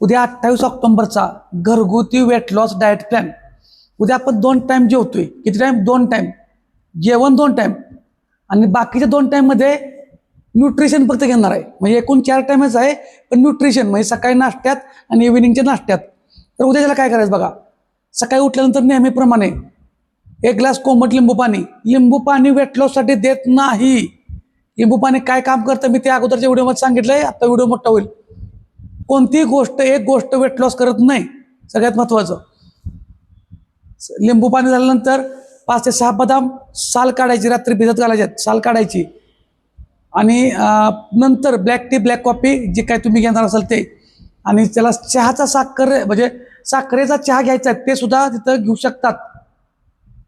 उद्या अठ्ठावीस ऑक्टोंबरचा घरगुती वेट लॉस डाएट प्लॅन उद्या आपण दोन टाईम जेवतोय. किती टाईम दोन टाईम जेवण दोन टाईम आणि बाकीच्या दोन टाईममध्ये न्यूट्रिशन फक्त घेणार आहे. म्हणजे एकूण चार टाईमच आहे पण न्यूट्रिशन म्हणजे सकाळी नाश्त्यात आणि इव्हिनिंगच्या नाश्त्यात. तर उद्या त्याला काय करायचं बघा? सकाळी उठल्यानंतर नेहमीप्रमाणे एक ग्लास कोमट लिंबू पाणी. लिंबू पाणी वेट लॉससाठी देत नाही. लिंबू पाणी काय काम करतं? मी ते अगोदरच्या व्हिडिओमध्ये सांगितलंय. आता व्हिडिओ मोठा होईल. कोणतीही गोष्ट एक गोष्ट वेट लॉस करत नाही. सगळ्यात महत्त्वाचं लिंबू पाणी झाल्यानंतर पाच ते सहा बदाम साल काढायची रात्री भिजत घालायच्यात साल काढायची. आणि नंतर ब्लॅक टी ब्लॅक कॉफी जे काय तुम्ही घेणार असाल ते. आणि त्याला चहाचा साखर म्हणजे साखरेचा चहा घ्यायचा आहे ते सुद्धा तिथं घेऊ शकतात.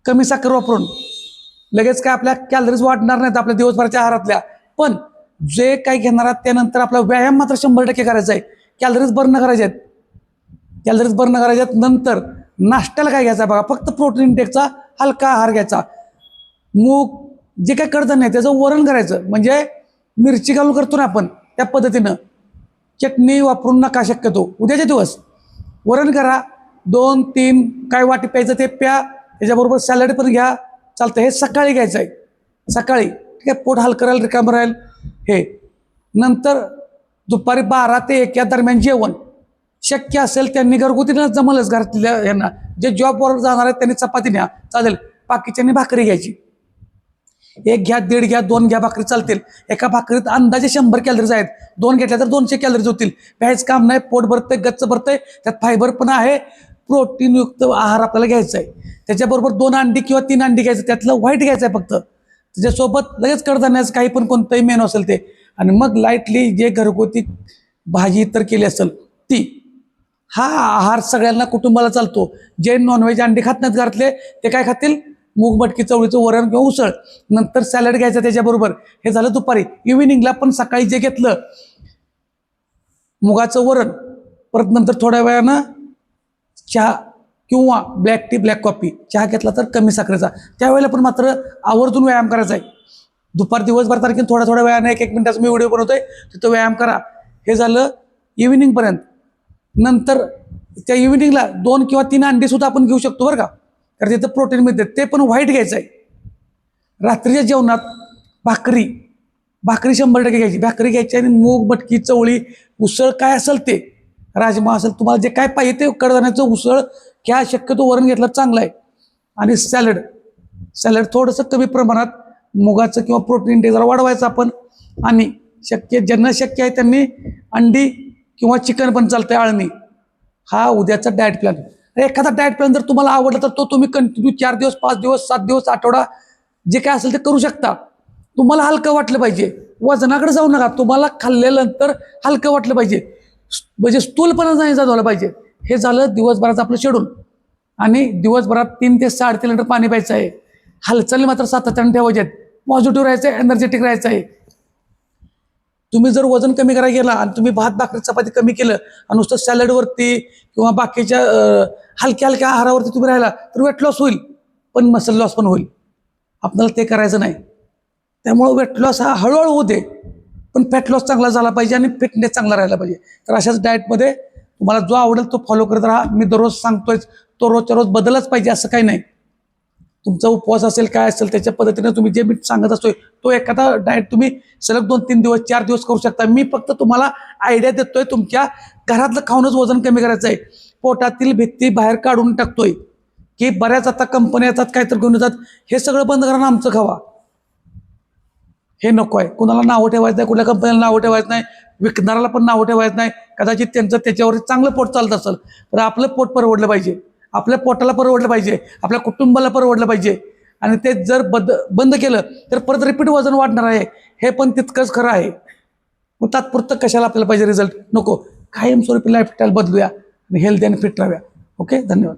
कमी साखर वापरून. लगेच काय आपल्या कॅलरीज वाढणार नाहीत आपल्या दिवसभराच्या आहारातल्या. पण जे काही घेणार आहात त्यानंतर आपला व्यायाम मात्र शंभर टक्के करायचा आहे. कॅलरीज बर्न करायचे आहेत कॅलरीज बर्न करायचे आहेत नंतर नाश्त्याला काय घ्यायचा बघा? फक्त प्रोटीन इंटेकचा हलका आहार घ्यायचा. मूग जे काही कडधान्य आहे त्याचं वरण करायचं. म्हणजे मिरची घालून करतो ना आपण त्या पद्धतीनं. चटणी वापरून नका शक्यतो. उद्याचे दिवस. वरण करा. दोन तीन काय वाटी प्यायचं ते प्या. त्याच्याबरोबर सॅलड पण घ्या. चालतं हे सकाळी घ्यायचं आहे. सकाळी. ठीक आहे? पोट हलकं राहील रिकामं राहील. हे. नंतर दुपारी बारा ते एक या दरम्यान जेवण. शक्य असेल त्यांनी घरगुतीनं जमलच घरातल्या यांना. जे जॉबवर जाणार आहेत त्यांनी चपाती न्या. चालेल. बाकीच्यांनी भाकरी घ्यायची. एक घ्या दीड घ्या दोन घ्या भाकरी चालतील. एका भाकरीत अंदाजे शंभर कॅलरीज आहेत. दोन घेतल्या तर दोनशे कॅलरीज होतील. प्यायचं काम नाही पोट भरतंय गच्च भरतंय. त्यात फायबर पण आहे. प्रोटीनयुक्त आहार आपल्याला घ्यायचा आहे. त्याच्याबरोबर दोन अंडी किंवा तीन अंडी घ्यायचं. त्यातलं व्हाईट घ्यायचं आहे फक्त. त्याच्यासोबत लगेच कडधान्याचं काही पण कोणतंही मेनू असेल ते. आणि मग लाईटली जे घरगुती भाजी इतर केली असेल ती. हा आहार सगळ्यांना कुटुंबाला चालतो. जे नॉनव्हेज अंडी खात नाहीत घरातले ते काय खातील? मूग मटकी चवळीचं वरण किंवा उसळ. नंतर सॅलड घ्यायचं त्याच्याबरोबर. हे झालं दुपारी. इव्हिनिंगला पण सकाळी जे घेतलं मुगाचं वरण. परत नंतर थोड्या वेळानं चहा किंवा ब्लॅक टी ब्लॅक कॉफी चहा घेतला तर कमी साखरेचा. त्यावेळेला पण मात्र आवर्जून व्यायाम करायचा आहे. दुपार दिवसभर तारखेला थोड्या थोड्या वेळाने एक एक मिनिटाचा मी व्हिडिओ बनवतोय तिथं व्यायाम करा. हे झालं इव्हिनिंगपर्यंत नंतर त्या इव्हिनिंगला दोन किंवा तीन अंडी सुद्धा आपण घेऊ शकतो बरं का. कारण तिथं प्रोटीन मिळते. ते पण व्हाईट घ्यायचं आहे. रात्रीच्या जेवणात भाकरी. भाकरी शंभर टक्के घ्यायची. भाकरी घ्यायची आणि मूग मटकी चवळी उसळ काय असेल ते. राजमा असेल तुम्हाला जे काय पाहिजे ते कडधान्याचं उसळ घ्या. शक्यतो वरण घेतलं चांगलं आहे. आणि सॅलड सॅलड थोडंसं कमी प्रमाणात मुगाचं किंवा प्रोटीन डे जरा वाढवायचं आपण. आणि शक्य ज्यांना शक्य आहे त्यांनी अंडी किंवा चिकन पण चालतंय आळणी. हा उद्याचा डाएट प्लॅन एखादा डाएट प्लॅन जर तुम्हाला आवडला तर तो तुम्ही कंटिन्यू चार दिवस पाच दिवस सात दिवस आठवडा जे काय असेल ते करू शकता. तुम्हाला हलकं वाटलं पाहिजे. वजनाकडे जाऊ नका. तुम्हाला खाल्ल्यानंतर हलकं वाटलं पाहिजे. म्हणजे स्थूलपणा नाही जाणवलं पाहिजे. हे झालं दिवसभराचं आपलं शेड्यूल आणि दिवसभरात तीन ते साडेतीन लिटर पाणी प्यायचं आहे. हालचाली मात्र सातत्याने ठेवायचे आहेत. पॉझिटिव्ह राहायचं आहे एनर्जेटिक राहायचं आहे तुम्ही जर वजन कमी करायला गेला आणि तुम्ही भात भाकरी चपाती कमी केलं आणि नुसतं सॅलडवरती किंवा बाकीच्या हलक्या हलक्या आहारावरती तुम्ही राहिला तर वेट लॉस होईल. पण मसल लॉस पण होईल. आपल्याला ते करायचं नाही. त्यामुळं वेट लॉस हा हळूहळू होऊ दे. पण फॅट लॉस चांगला झाला पाहिजे आणि फिटनेस चांगला राहायला पाहिजे. तर अशाच डाएटमध्ये तुम्हाला जो आवडेल तो फॉलो करत राहा. मी दररोज सांगतोय तो रोजच्या रोज बदलच पाहिजे असं काही नाही. तुमचा उपवास असेल काय असेल त्याच्या पद्धतीने तुम्ही जे मी सांगत असतोय तो एखादा डाएट तुम्ही सलग दोन तीन दिवस चार दिवस करू शकता. मी फक्त तुम्हाला आयडिया देतोय तुमच्या घरातलं खाऊनच वजन कमी करायचं आहे. पोटातील भित्ती बाहेर काढून टाकतोय. की बऱ्याच आता कंपन्या येतात काहीतरी घेऊन येतात. हे सगळं बंद करा आमचं खावा. हे नको आहे. कुणाला नावं ठेवायचं नाही कुठल्या कंपनीला नावं ठेवायचं नाही विकणाऱ्याला पण नावं ठेवायचं नाही. कदाचित त्यांचं त्याच्यावर चांगलं पोट चालत असेल. तर आपलं पोट परवडलं पाहिजे. आपल्या पोटाला परवडलं पाहिजे आपल्या कुटुंबाला परवडलं पाहिजे. आणि ते जर बद बंद केलं तर परत रिपीट वजन वाढणार आहे. हे पण तितकंच खरं आहे. मग तात्पुरतं कशाला आपल्याला पाहिजे रिझल्ट नको. कायमस्वरूपी लाईफस्टाईल बदलूया आणि हेल्दी आणि फिट राहूया. ओके धन्यवाद.